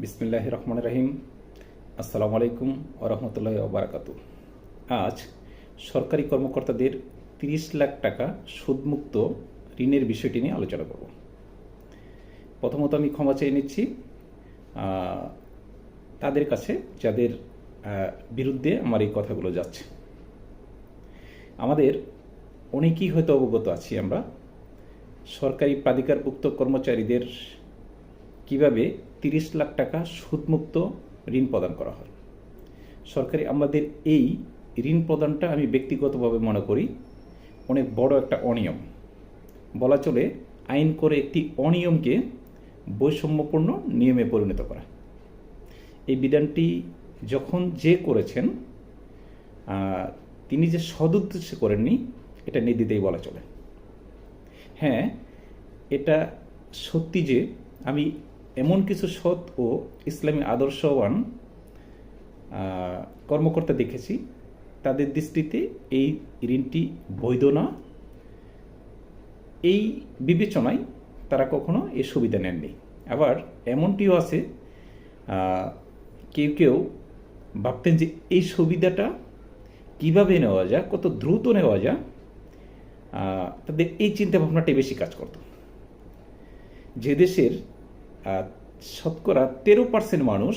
বিসমিল্লাহ রহমান রহিম আসসালামু আলাইকুম ও রহমতুল্লাহ বারাকাত আজ সরকারি কর্মকর্তাদের তিরিশ লাখ টাকা সুদমুক্ত ঋণের বিষয়টি নিয়ে আলোচনা করব। প্রথমত আমি ক্ষমা চেয়ে নিচ্ছি তাদের কাছে যাদের বিরুদ্ধে আমার এই কথাগুলো যাচ্ছে। আমাদের অনেকেই হয়তো অবগত আছি আমরা, সরকারি প্রাধিকারভুক্ত কর্মচারীদের কীভাবে তিরিশ লাখ টাকা সুদমুক্ত ঋণ প্রদান করা হয়। সরকারি আমাদের এই ঋণ প্রদানটা আমি ব্যক্তিগতভাবে মনে করি অনেক বড় একটা অনিয়ম। বলা চলে, আইন করে একটি অনিয়মকে বৈষম্যপূর্ণ নিয়মে পরিণত করা। এই বিধানটি যখন যে করেছেন তিনি যে সদুদ্দেশ্যে করেননি, এটা নির্দ্বিধাই বলা চলে। হ্যাঁ এটা সত্যি যে আমি এমন কিছু সৎ ও ইসলামী আদর্শবান কর্মকর্তা দেখেছি। তাদের দৃষ্টিতে এই ঋণটি বৈধ না। এই বিবেচনায় তারা কখনো এই সুবিধা নেননি। আবার এমনটিও আছে কেউ কেউ ভাবতেন যে এই সুবিধাটা কীভাবে নেওয়া যায়, কত দ্রুত নেওয়া যায় তাদের এই চিন্তা ভাবনাটাই বেশি কাজ করতো। যে দেশের শতকরা তেরো পার্সেন্ট মানুষ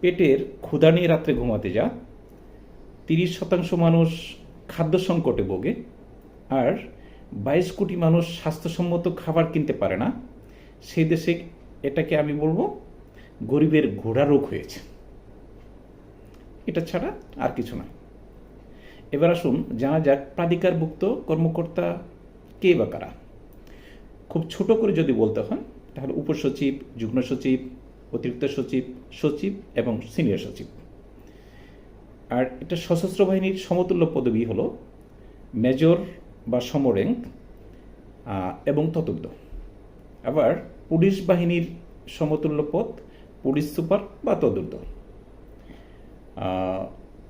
পেটের ক্ষুধা নিয়ে রাত্রে ঘুমাতে যা তিরিশ শতাংশ মানুষ খাদ্য সংকটে ভোগে আর বাইশ কোটি মানুষ স্বাস্থ্যসম্মত খাবার কিনতে পারে না। সেই দেশে এটাকে আমি বলব গরিবের ঘোড়া রোগ হয়েছে। এটা ছাড়া আর কিছু নয়। এবার আসুন জানা যাক প্রাধিকারভুক্ত কর্মকর্তা কে বা কারা। খুব ছোট করে যদি বলতে হয় তাহলে উপসচিব যুগ্ম সচিব অতিরিক্ত সচিব সচিব এবং সিনিয়র সচিব। আর এটা সশস্ত্র বাহিনীর সমতুল্য পদবি হলো মেজর বা সমরেঙ্ক এবং ততব্দ আবার পুলিশ বাহিনীর সমতুল্য পদ পুলিশ সুপার বা তদুর্ধ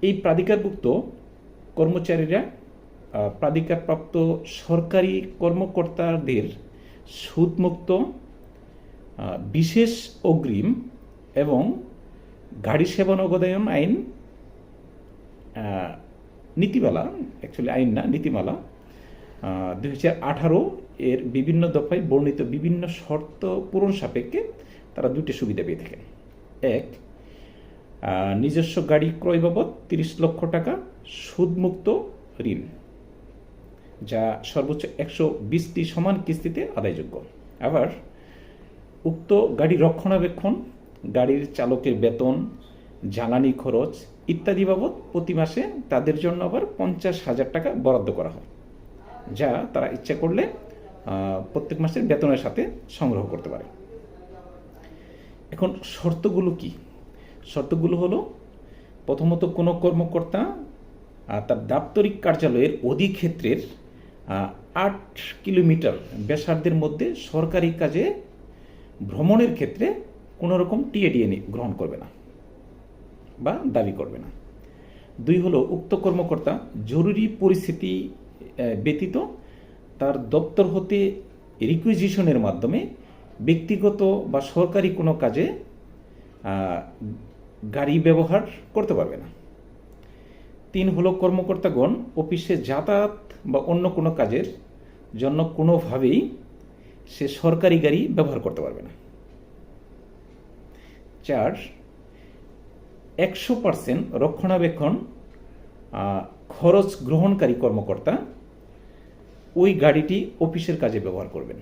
এই প্রাধিকারভুক্ত কর্মচারীরা প্রাধিকারপ্রাপ্ত সরকারি কর্মকর্তাদের সুদমুক্ত বিশেষ অগ্রিম এবং গাড়ি সেবা নগদায়ন আইন নীতিমালা অ্যাকচুয়ালি আইন না, নীতিমালা দুই হাজার আঠারো এর বিভিন্ন দফায় বর্ণিত বিভিন্ন শর্ত পূরণ সাপেক্ষে তারা দুটি সুবিধা পেয়ে থাকেন এক নিজস্ব গাড়ি ক্রয় বাবদ তিরিশ লক্ষ টাকা সুদমুক্ত ঋণ, যা সর্বোচ্চ একশো বিশটি সমান কিস্তিতে আদায়যোগ্য। আবার উক্ত গাড়ি রক্ষণাবেক্ষণ, গাড়ির চালকের বেতন, জ্বালানি খরচ ইত্যাদি বাবদ প্রতি মাসে তাদের জন্য আবার পঞ্চাশ হাজার টাকা বরাদ্দ করা হয়, যা তারা ইচ্ছা করলে প্রত্যেক মাসের বেতনের সাথে সংগ্রহ করতে পারে। এখন শর্তগুলো কি? শর্তগুলো হলো, প্রথমত কোনো কর্মকর্তা তার দাপ্তরিক কার্যালয়ের অধিক্ষেত্রের আট কিলোমিটার ব্যাসার্ধের মধ্যে সরকারি কাজে ভ্রমণের ক্ষেত্রে কোনো রকম টিএডিএ গ্রহণ করবে না বা দাবি করবে না। দুই হলো উক্ত কর্মকর্তা জরুরি পরিস্থিতি ব্যতীত তার দপ্তর হতে রিকুইজিশনের মাধ্যমে ব্যক্তিগত বা সরকারি কোনো কাজে গাড়ি ব্যবহার করতে পারবে না। তিন হলো কর্মকর্তাগণ অফিসে যাতায়াত বা অন্য কোনো কাজের জন্য কোনোভাবেই সে সরকারি গাড়ি ব্যবহার করতে পারবে না। চার, একশো পার্সেন্ট রক্ষণাবেক্ষণ খরচ গ্রহণকারী কর্মকর্তা ওই গাড়িটি অফিসের কাজে ব্যবহার করবেন।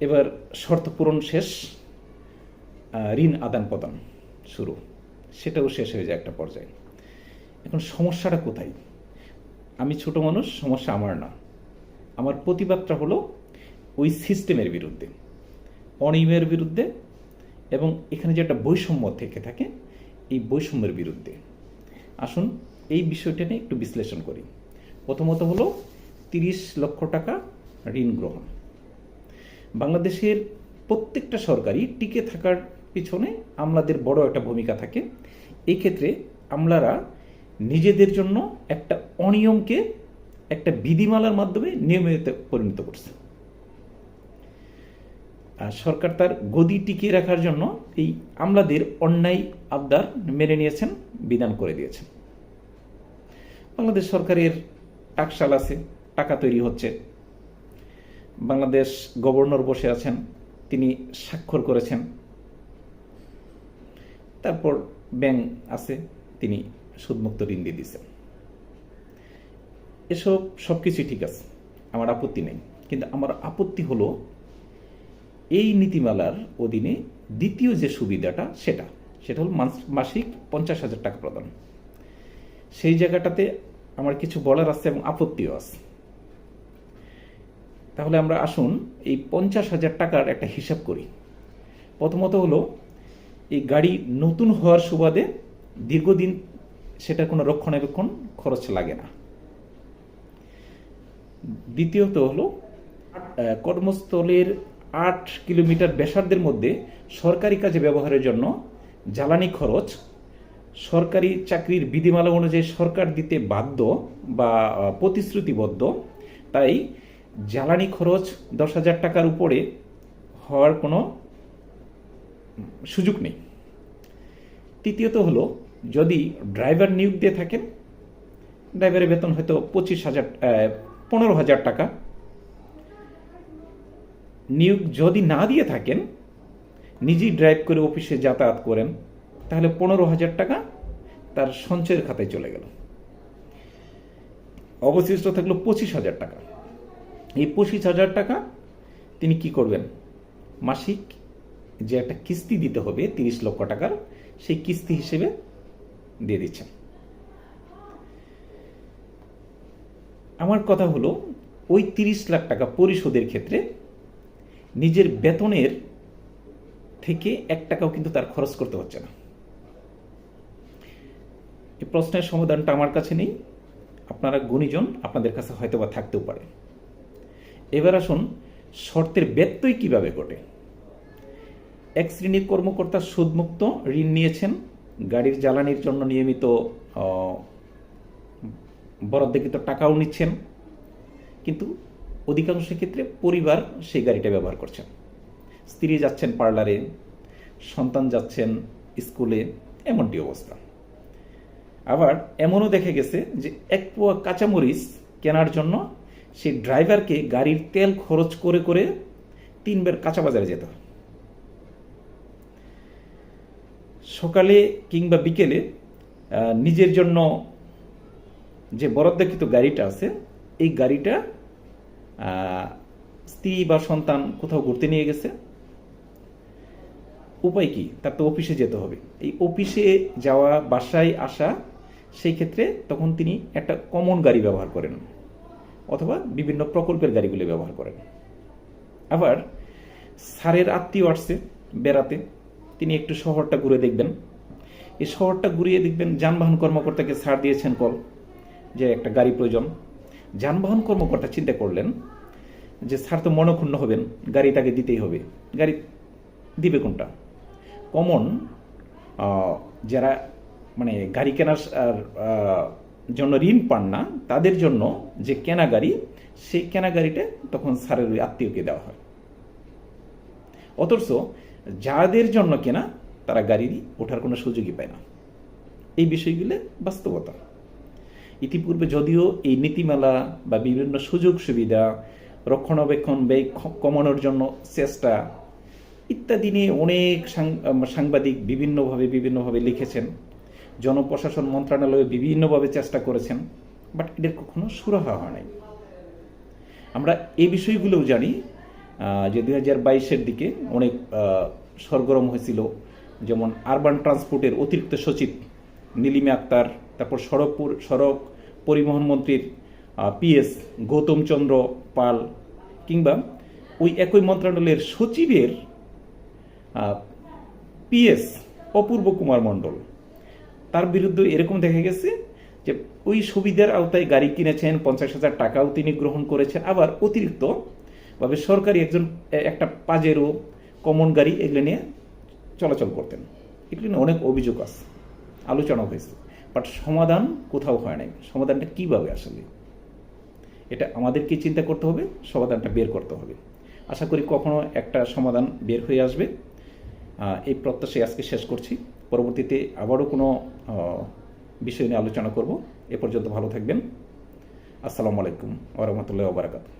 এবার শর্ত পূরণ শেষ ঋণ আদান প্রদান শুরু। সেটাও শেষ হয়ে যায় একটা পর্যায়ে। এখন সমস্যাটা কোথায়? আমি ছোট মানুষ, সমস্যা আমার না। আমার প্রতিবাদটা হলো ওই সিস্টেমের বিরুদ্ধে, অনিয়মের বিরুদ্ধে এবং এখানে যে একটা বৈষম্য থেকে থাকে, এই বৈষম্যের বিরুদ্ধে। আসুন এই বিষয়টা নিয়ে একটু বিশ্লেষণ করি। প্রথমত হলো তিরিশ লক্ষ টাকা ঋণ গ্রহণ। বাংলাদেশের প্রত্যেকটা সরকারি টিকে থাকার পিছনে আমলাদের বড় একটা ভূমিকা থাকে। এক্ষেত্রে আমলারা নিজেদের জন্য একটা অনিয়মকে একটা বিধিমালার মাধ্যমে নিয়মিত পরিণত করছে। আর সরকার তার গদি টিকিয়ে রাখার জন্য এই আমলাদের অন্যায় আবদার মেনে নিয়েছেন, বিধান করে দিয়েছেন। বাংলাদেশ সরকারের টাকশাল আছে, টাকা তৈরি হচ্ছে। বাংলাদেশ গভর্নর বসে আছেন, তিনি স্বাক্ষর করেছেন। তারপর ব্যাংক আছে, তিনি সুদমুক্ত ঋণ দিয়ে দিচ্ছেন এসব সব কিছুই ঠিক আছে, আমার আপত্তি নেই। কিন্তু আমার আপত্তি হলো, এই নীতিমালার অধীনে দ্বিতীয় যে সুবিধাটা, সেটা সেটা হল মাস- মাসিক পঞ্চাশ হাজার টাকা প্রদান। সেই জায়গাটাতে আমার কিছু বলার আছে এবং আপত্তিও আছে। তাহলে আমরা আসুন, এই পঞ্চাশ হাজার টাকার একটা হিসাব করি। প্রথমত হলো, এই গাড়ি নতুন হওয়ার সুবাদে দীর্ঘদিন সেটা কোনো রক্ষণাবেক্ষণ খরচ লাগে না। দ্বিতীয়ত হলো কর্মস্থলের আট কিলোমিটার ব্যাসার্ধের মধ্যে সরকারি কাজে ব্যবহারের জন্য জ্বালানি খরচ, সরকারি চাকরির বিধিমালা অনুযায়ী সরকার দিতে বাধ্য বা প্রতিশ্রুতিবদ্ধ। তাই জ্বালানি খরচ দশ হাজার টাকার উপরে হওয়ার কোনো সুযোগ নেই। তৃতীয়ত হলো, যদি ড্রাইভার নিয়োগ দিয়ে থাকেন, ড্রাইভারের বেতন হয়তো পঁচিশ হাজার পনেরো হাজার টাকা। নিয়োগ যদি না দিয়ে থাকেন, নিজেই ড্রাইভ করে অফিসে যাতায়াত করেন, তাহলে পনেরো হাজার টাকা তার সঞ্চয়ের খাতায় চলে গেল। অবশিষ্ট থাকল পঁচিশ হাজার টাকা। এই পঁচিশ হাজার টাকা তিনি কি করবেন? মাসিক যে একটা কিস্তি দিতে হবে, তিরিশ লক্ষ টাকার, সেই কিস্তি হিসেবে দিয়ে দিচ্ছেন। আমার কথা হলো, ওই তিরিশ লাখ টাকা পরিশোধের ক্ষেত্রে নিজের বেতনের থেকে এক টাকাও কিন্তু তার খরচ করতে হচ্ছে না। এই প্রশ্নের সমাধানটা আমার কাছে নেই। আপনারা গুণীজন আপনাদের কাছে হয়তো বা থাকতেও পারে। এবার আসুন, শর্তের ব্যত্যয় কীভাবে ঘটে? এক শ্রেণির কর্মকর্তা সুদমুক্ত ঋণ নিয়েছেন, গাড়ির জ্বালানির জন্য নিয়মিত বরাদ্দকৃত টাকাও নিচ্ছেন। কিন্তু অধিকাংশ ক্ষেত্রে পরিবার সেই গাড়িটা ব্যবহার করছেন। স্ত্রী যাচ্ছেন পার্লারে, সন্তান যাচ্ছেন স্কুলে, এমনটি অবস্থা। আবার এমনও দেখে গেছে যে এক পোয়া কাঁচামরিচ কেনার জন্য সেই ড্রাইভারকে গাড়ির তেল খরচ করে করে তিনবার কাঁচা বাজারে যেতে হয়। সকালে কিংবা বিকেলে নিজের জন্য যে বরাদ্দকৃত গাড়িটা আছে, এই গাড়িটা স্ত্রী বা সন্তান কোথাও ঘুরতে নিয়ে গেছে। উপায় কি? তার তো অফিসে যেতে হবে। এই অফিসে যাওয়া, বাসায় আসা, সেই ক্ষেত্রে তখন তিনি একটা কমন গাড়ি ব্যবহার করেন অথবা বিভিন্ন প্রকল্পের গাড়িগুলি ব্যবহার করেন। আবার স্যারের আত্মীয় আসছে বেড়াতে, তিনি একটু শহরটা ঘুরে দেখবেন। এই শহরটা ঘুরিয়ে দেখবেন, যানবাহন কর্মকর্তাকে ছাড় দিয়েছেন কল। যে একটা গাড়ি প্রয়োজন। যানবাহন কর্মকর্তা চিন্তা করলেন যে, স্যার তো মনক্ষুণ্ণ হবেন, গাড়ি তাকে দিতেই হবে। গাড়ি দিবে কোনটা? কমন যারা মানে গাড়ি কেনার জন্য ঋণ পান না, তাদের জন্য যে কেনা গাড়ি, সেই কেনা গাড়িটা তখন স্যারের ওই আত্মীয়কে দেওয়া হয়। অথচ যাদের জন্য কেনা, তারা গাড়ি ওঠার কোনো সুযোগই পায় না। এই বিষয়গুলো বাস্তবতা। ইতিপূর্বে যদিও এই নীতিমালা বা বিভিন্ন সুযোগ সুবিধা, রক্ষণাবেক্ষণ ব্যয় কমানোর জন্য চেষ্টা ইত্যাদি নিয়ে অনেক সাংবাদিক বিভিন্নভাবে বিভিন্নভাবে লিখেছেন। জনপ্রশাসন মন্ত্রণালয়ে বিভিন্নভাবে চেষ্টা করেছেন, বাট এদের কখনো সুরাহা হয় নাই আমরা এই বিষয়গুলোও জানি যে দুই হাজার বাইশের দিকে অনেক সরগরম হয়েছিল, যেমন আরবান ট্রান্সপোর্টের অতিরিক্ত সচিব নীলিমা আক্তার তারপর সড়কপুর সড়ক পরিবহন মন্ত্রীর পিএস গৌতম চন্দ্র পাল কিংবা ওই একই মন্ত্রণালয়ের সচিবের পিএস অপূর্ব কুমার মণ্ডল। তার বিরুদ্ধে এরকম দেখা গেছে যে ওই সুবিধার আওতায় গাড়ি কিনেছেন, পঞ্চাশ হাজার টাকাও তিনি গ্রহণ করেছেন, আবার অতিরিক্ত ভাবে সরকারি একজন একটা পাজেরও কমন গাড়ি এগুলো নিয়ে চলাচল করতেন। এগুলো নিয়ে অনেক অভিযোগ আছে আলোচনা হয়েছে। বাট সমাধান কোথাও হয় নাই। সমাধানটা কীভাবে আসলে? এটা আমাদেরকে চিন্তা করতে হবে, সমাধানটা বের করতে হবে। আশা করি কখনো একটা সমাধান বের হয়ে আসবে। এই প্রত্যাশায় আজকে শেষ করছি। পরবর্তীতে আবারও কোনো বিষয় নিয়ে আলোচনা করব। এ পর্যন্ত ভালো থাকবেন। আসসালামু আলাইকুম ওরহমতুল্লাহ ওবরাকাতু